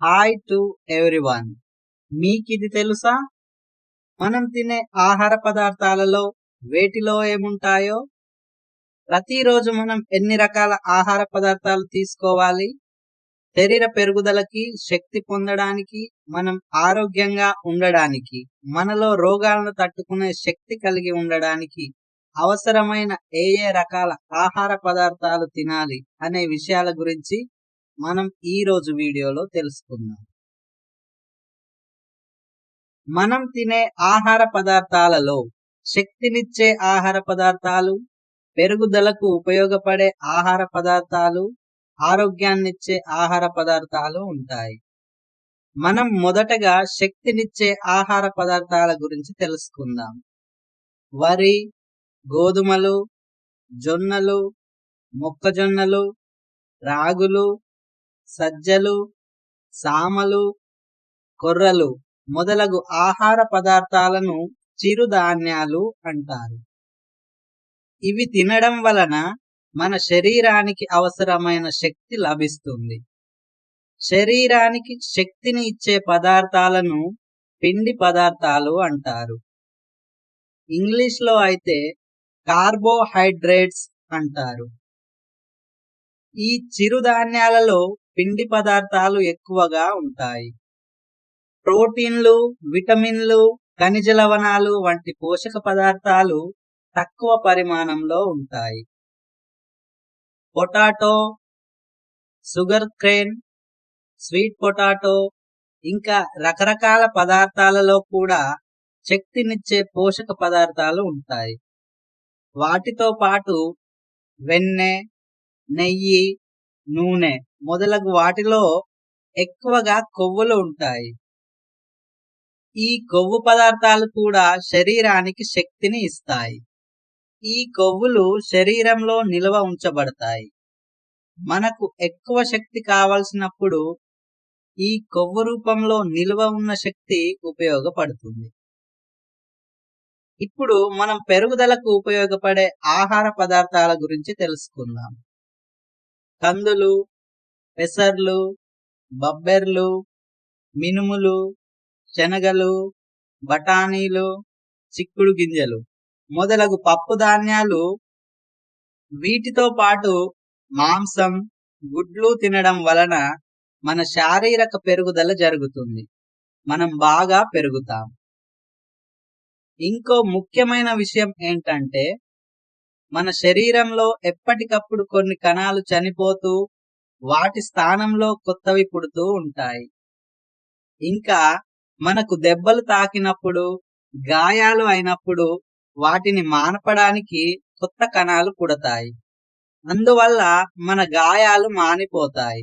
Hi to everyone. మీకిది తెలుసా? మనం తినే ఆహార పదార్థాలలో వేటిలో ఏముంటాయో? ప్రతిరోజు మనం ఎన్ని రకాల ఆహార పదార్థాలు తీసుకోవాలి? శరీర పెరుగుదలకి శక్తి పొందడానికి మనం ఆరోగ్యంగా ఉండడానికి మనలో రోగాలను తట్టుకునే శక్తి కలిగి ఉండడానికి అవసరమైన ఏ ఏ రకాల ఆహార పదార్థాలు తినాలి అనే విషయాల గురించి మనం ఈ రోజు వీడియోలో తెలుసుకుందాం. మనం తినే ఆహార పదార్థాలలో శక్తినిచ్చే ఆహార పదార్థాలు పెరుగుదలకు ఉపయోగపడే ఆహార పదార్థాలు ఆరోగ్యాన్నిచ్చే ఆహార పదార్థాలు ఉంటాయి. మనం మొదటగా శక్తినిచ్చే ఆహార పదార్థాల గురించి తెలుసుకుందాం. వరి గోధుమలు జొన్నలు మొక్కజొన్నలు రాగులు సజ్జలు సామలు కొర్రలు మొదలగు ఆహార పదార్థాలను చిరుధాన్యాలు అంటారు. ఇవి తినడం వలన మన శరీరానికి అవసరమైన శక్తి లభిస్తుంది. శరీరానికి శక్తిని ఇచ్చే పదార్థాలను పిండి పదార్థాలు అంటారు. ఇంగ్లీష్లో అయితే కార్బోహైడ్రేట్స్ అంటారు. ఈ చిరుధాన్యాలలో పిండి పదార్థాలు ఎక్కువగా ఉంటాయి. ప్రోటీన్లు విటమిన్లు ఖనిజ లవణాలు వంటి పోషక పదార్థాలు తక్కువ పరిమాణంలో ఉంటాయి. Potato sugar cane sweet potato ఇంకా రకరకాల పదార్థాలలో కూడా శక్తినిచ్చే పోషక పదార్థాలు ఉంటాయి. వాటితో పాటు వెన్నె నెయ్యి నూనె మొదలగు వాటిలో ఎక్కువగా కొవ్వులు ఉంటాయి. ఈ కొవ్వు పదార్థాలు కూడా శరీరానికి శక్తిని ఇస్తాయి. ఈ కొవ్వులు శరీరంలో నిల్వ ఉంచబడతాయి. మనకు ఎక్కువ శక్తి కావలసినప్పుడు ఈ కొవ్వు రూపంలో నిల్వ ఉన్న శక్తి ఉపయోగపడుతుంది. ఇప్పుడు మనం పెరుగుదలకు ఉపయోగపడే ఆహార పదార్థాల గురించి తెలుసుకుందాం. కందులు పెసర్లు బబ్బెర్లు మినుములు శనగలు బఠానీలు చిక్కుడు గింజలు. మొదలగు పప్పు ధాన్యాలు వీటితో పాటు మాంసం గుడ్లు తినడం వలన మన శారీరక పెరుగుదల జరుగుతుంది. మనం బాగా పెరుగుతాం. ఇంకో ముఖ్యమైన విషయం ఏంటంటే మన శరీరంలో ఎప్పటికప్పుడు కొన్ని కణాలు చనిపోతూ వాటి స్థానంలో కొత్తవి పుడుతూ ఉంటాయి. ఇంకా మనకు దెబ్బలు తాకినప్పుడు గాయాలు అయినప్పుడు వాటిని మానపడానికి కొత్త కణాలు పుడతాయి. అందువల్ల మన గాయాలు మానిపోతాయి.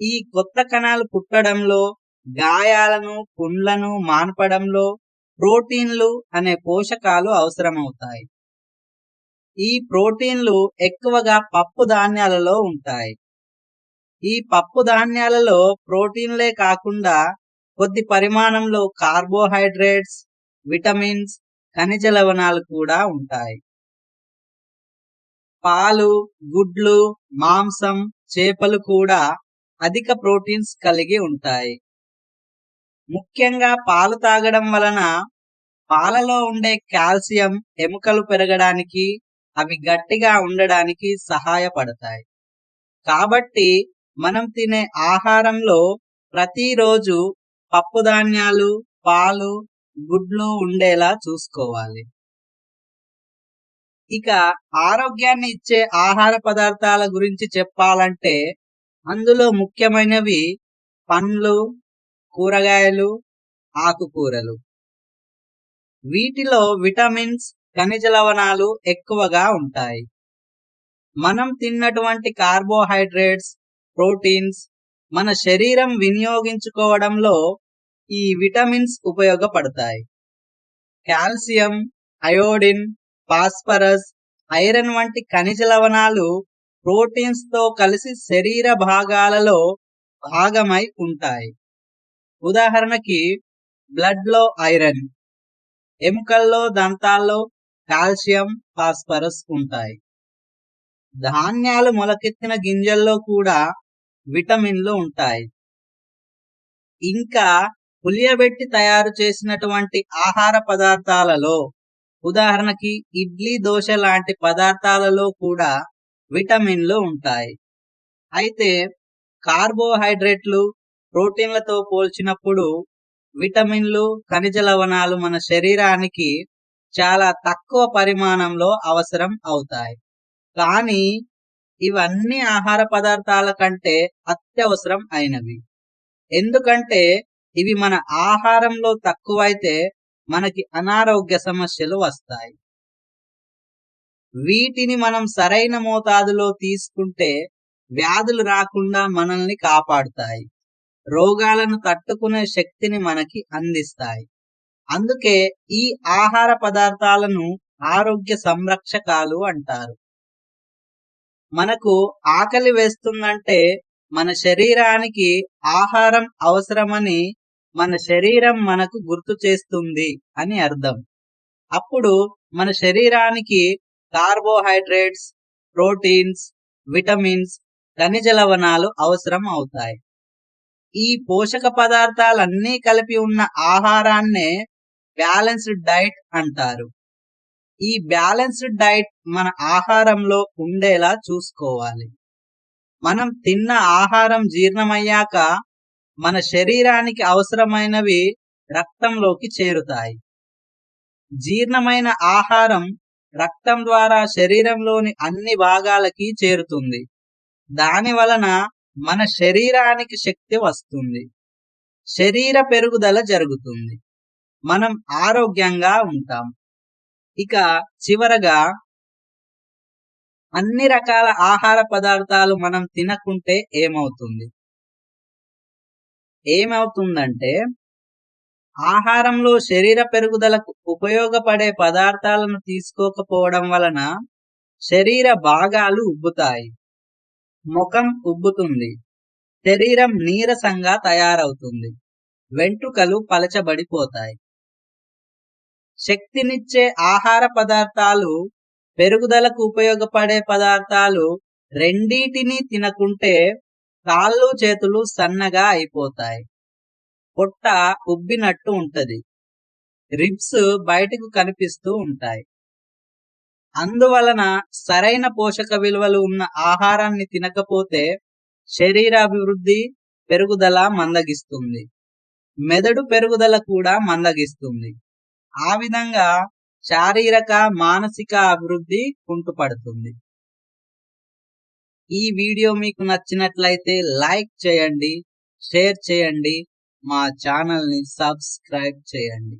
ఈ కొత్త కణాలు పుట్టడంలో గాయాలను పుండ్లను మాన్పడంలో ప్రోటీన్లు అనే పోషకాలు అవసరమవుతాయి. ఈ ప్రోటీన్లు ఎక్కువగా పప్పు ధాన్యాలలో ఉంటాయి. ఈ పప్పు ధాన్యాలలో ప్రోటీన్లే కాకుండా కొద్ది పరిమాణంలో కార్బోహైడ్రేట్స్ విటమిన్స్ ఖనిజ లవణాలు కూడా ఉంటాయి. పాలు గుడ్లు మాంసం చేపలు కూడా అధిక ప్రోటీన్స్ కలిగి ఉంటాయి. ముఖ్యంగా పాలు తాగడం వలన పాలలో ఉండే కాల్షియం ఎముకలు పెరగడానికి అవి గట్టిగా ఉండడానికి సహాయపడతాయి. కాబట్టి మనం తినే ఆహారంలో ప్రతిరోజు పప్పు ధాన్యాలు పాలు గుడ్లు ఉండేలా చూసుకోవాలి. ఇక ఆరోగ్యాన్ని ఇచ్చే ఆహార పదార్థాల గురించి చెప్పాలంటే అందులో ముఖ్యమైనవి పండ్లు కూరగాయలు ఆకుకూరలు. వీటిలో విటమిన్స్ ఖనిజ లవణాలు ఎక్కువగా ఉంటాయి. మనం తిన్నటువంటి కార్బోహైడ్రేట్స్ ప్రోటీన్స్ మన శరీరం వినియోగించుకోవడంలో ఈ విటమిన్స్ ఉపయోగపడతాయి. కాల్షియం అయోడిన్ ఫాస్ఫరస్ ఐరన్ వంటి ఖనిజ లవణాలు ప్రోటీన్స్తో కలిసి శరీర భాగాలలో భాగమై ఉంటాయి. ఉదాహరణకి బ్లడ్లో ఐరన్ ఎముకల్లో దంతాల్లో కాల్షియం ఫాస్ఫరస్ ఉంటాయి. ధాన్యాలు మొలకెత్తిన గింజల్లో కూడా విటమిన్లు ఉంటాయి. ఇంకా పులియబెట్టి తయారు చేసినటువంటి ఆహార పదార్థాలలో ఉదాహరణకి ఇడ్లీ దోశ లాంటి పదార్థాలలో కూడా విటమిన్లు ఉంటాయి. అయితే కార్బోహైడ్రేట్లు ప్రోటీన్లతో పోల్చినప్పుడు విటమిన్లు ఖనిజ లవణాలు మన శరీరానికి చాలా తక్కువ పరిమాణంలో అవసరం అవుతాయి. కానీ ఇవన్నీ ఆహార పదార్థాల కంటే అత్యవసరం అయినవి. ఎందుకంటే ఇవి మన ఆహారంలో తక్కువైతే మనకి అనారోగ్య సమస్యలు వస్తాయి. వీటిని మనం సరైన మోతాదులో తీసుకుంటే వ్యాధులు రాకుండా మనల్ని కాపాడుతాయి. రోగాలను తట్టుకునే శక్తిని మనకి అందిస్తాయి. అందుకే ఈ ఆహార పదార్థాలను ఆరోగ్య సంరక్షకాలు అంటారు. మనకు ఆకలి వేస్తుందంటే మన శరీరానికి ఆహారం అవసరమని మన శరీరం మనకు గుర్తు చేస్తుంది అని అర్థం. అప్పుడు మన శరీరానికి కార్బోహైడ్రేట్స్ ప్రోటీన్స్ విటమిన్స్ ఖనిజ లవణాలు అవసరం అవుతాయి. ఈ పోషక పదార్థాలన్నీ కలిపి ఉన్న ఆహారాన్నే బ్యాలెన్స్డ్ డైట్ అంటారు. ఈ బ్యాలెన్స్డ్ డైట్ మన ఆహారంలో ఉండేలా చూసుకోవాలి. మనం తిన్న ఆహారం జీర్ణమయ్యాక మన శరీరానికి అవసరమైనవి రక్తంలోకి చేరుతాయి. జీర్ణమైన ఆహారం రక్తం ద్వారా శరీరంలోని అన్ని భాగాలకి చేరుతుంది. దాని వలన మన శరీరానికి శక్తి వస్తుంది. శరీర పెరుగుదల జరుగుతుంది. మనం ఆరోగ్యంగా ఉంటాం. ఇక చివరగా అన్ని రకాల ఆహార పదార్థాలు మనం తినకుంటే ఏమవుతుంది? ఏమవుతుందంటే ఆహారంలో శరీర పెరుగుదలకు ఉపయోగపడే పదార్థాలను తీసుకోకపోవడం వలన శరీర భాగాలు ఉబ్బుతాయి. ముఖం ఉబ్బుతుంది. శరీరం నీరసంగా తయారవుతుంది. వెంట్రుకలు పలచబడిపోతాయి. శక్తినిచ్చే ఆహార పదార్థాలు పెరుగుదలకు ఉపయోగపడే పదార్థాలు రెండిటిని తినకుంటే కాళ్ళు చేతులు సన్నగా అయిపోతాయి. పొట్ట ఉబ్బినట్టు ఉంటది. రిబ్స్ బయటకు కనిపిస్తూ ఉంటాయి. అందువలన సరైన పోషక విలువలు ఉన్న ఆహారాన్ని తినకపోతే శరీరాభివృద్ధి పెరుగుదల మందగిస్తుంది. మెదడు పెరుగుదల కూడా మందగిస్తుంది. ఆ విధంగా శారీరక మానసిక అభివృద్ధి కుంటుపడుతుంది. ఈ వీడియో మీకు నచ్చినట్లయితే లైక్ చేయండి షేర్ చేయండి మా ఛానల్ని సబ్స్క్రైబ్ చేయండి.